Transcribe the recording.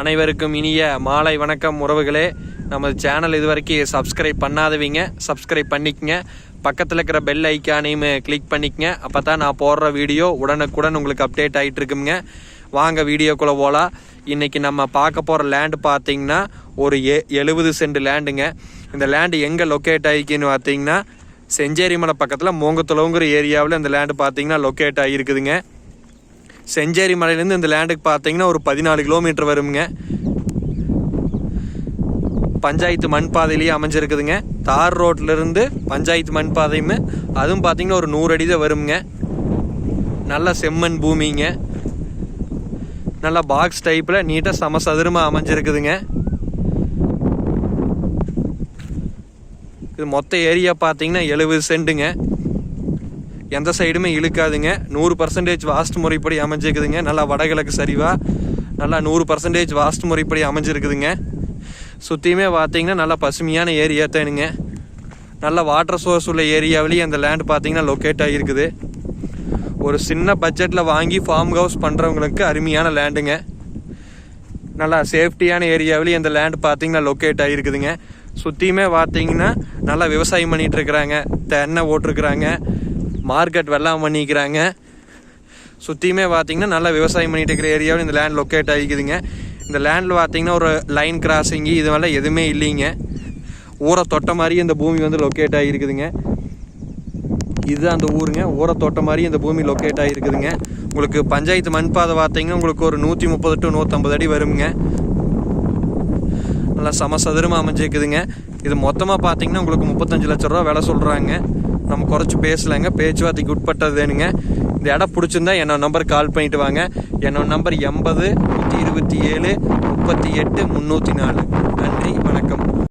அனைவருக்கும் இனிய மாலை வணக்கம் உறவுகளே. நமது சேனல் இது வரைக்கும் சப்ஸ்கிரைப் பண்ணாதவங்க. சப்ஸ்கிரைப் பண்ணிக்கங்க. பக்கத்தில் இருக்கிற பெல் ஐக்கானையும் கிளிக் பண்ணிக்கங்க. அப்போ தான் நான் போடுற வீடியோ உடனுக்குடன் உங்களுக்கு அப்டேட் ஆகிட்டு இருக்குங்க. வாங்க வீடியோக்குள்ளே போகலாம் இன்றைக்கி நம்ம பார்க்க போகிற லேண்டு பார்த்தீங்கன்னா ஒரு எ எழுபது சென்ட் லேண்டுங்க இந்த லேண்டு எங்கே லொக்கேட் ஆகிக்குன்னு பார்த்தீங்கன்னா செஞ்சேரி மலை பக்கத்தில் மூங்கத்துளவுங்கிற ஏரியாவில் இந்த லேண்டு பார்த்தீங்கன்னா லொக்கேட் ஆகிருக்குதுங்க. செஞ்சேரி மலையிலேருந்து இந்த லேண்டுக்கு பார்த்தீங்கன்னா ஒரு பதினாலு கிலோமீட்டர் வருங்க பஞ்சாயத்து மண் பாதையிலேயே அமைஞ்சிருக்குதுங்க. தார் ரோட்லேருந்து பஞ்சாயத்து மண் பாதையுமே அதுவும் பார்த்தீங்கன்னா ஒரு நூறு அடி தான் வருங்க நல்ல செம்மண் பூமிங்க. நல்ல பாக்ஸ் டைப்பில் நீட்டாக சமசதுரமாக அமைஞ்சிருக்குதுங்க. இது மொத்த ஏரியா பார்த்தீங்கன்னா எழுபது சென்ட்டுங்க. எந்த சைடுமே இழுக்காதுங்க. நூறு பர்சன்டேஜ் வாஸ்ட் முறைப்படி அமைஞ்சிருக்குதுங்க. நல்லா வடகிழக்கு சரிவாக நல்லா நூறு பர்சன்டேஜ் வாஸ்ட் முறைப்படி அமைஞ்சிருக்குதுங்க. சுற்றியுமே பார்த்தீங்கன்னா நல்லா பசுமையான ஏரியா தானுங்க. நல்ல வாட்டர் சோர்ஸ் உள்ள ஏரியாவிலேயே அந்த லேண்ட் பார்த்தீங்கன்னா லொக்கேட் ஆகியிருக்குது. ஒரு சின்ன பட்ஜெட்டில் வாங்கி ஃபார்ம் ஹவுஸ் பண்ணுறவங்களுக்கு அருமையான லேண்டுங்க நல்லா சேஃப்டியான ஏரியாவிலேயே இந்த லேண்ட் பார்த்தீங்கன்னா லொக்கேட் ஆகிருக்குதுங்க சுற்றியுமே பார்த்தீங்கன்னா நல்லா விவசாயம் பண்ணிகிட்ருக்குறாங்க தென்னை ஓட்டிருக்குறாங்க. மார்க்கெட் வெள்ளாமல் பண்ணிக்கிறாங்க. சுற்றியுமே பார்த்தீங்கன்னா நல்லா விவசாயம் பண்ணிட்டு இருக்கிற ஏரியாவில் இந்த லேண்ட் லொக்கேட் ஆகிக்குதுங்க. இந்த லேண்டில் பார்த்தீங்கன்னா ஒரு லைன் கிராசிங்கு இது மாதிரிலாம் எதுவுமே இல்லைங்க. ஊரை தொட்ட மாதிரி இந்த பூமி வந்து லொக்கேட் ஆகிருக்குதுங்க. இது அந்த ஊருங்க. ஊரை தொட்ட மாதிரி இந்த பூமி லொக்கேட் ஆகிருக்குதுங்க. உங்களுக்கு பஞ்சாயத்து மண் பாதை பார்த்தீங்கன்னா உங்களுக்கு ஒரு நூற்றி முப்பது டு நூற்றம்பது அடி வருங்க. நல்லா சமசதுரமாக அமைஞ்சிருக்குதுங்க. இது மொத்தமாக பார்த்தீங்கன்னா உங்களுக்கு முப்பத்தஞ்சு லட்ச ரூபா விலை சொல்கிறாங்க நம்ம குறைச்சி பேசலைங்க. பேச்சுவார்த்தைக்கு உட்பட்டதுன்னுங்க இந்த இடம் பிடிச்சிருந்தா என்னோட நம்பருக்கு கால் பண்ணிட்டு வாங்க. என்னோட நம்பர் எண்பது நூற்றி இருபத்தி ஏழு முப்பத்தி எட்டு முந்நூற்றி நாலு. நன்றி வணக்கம்.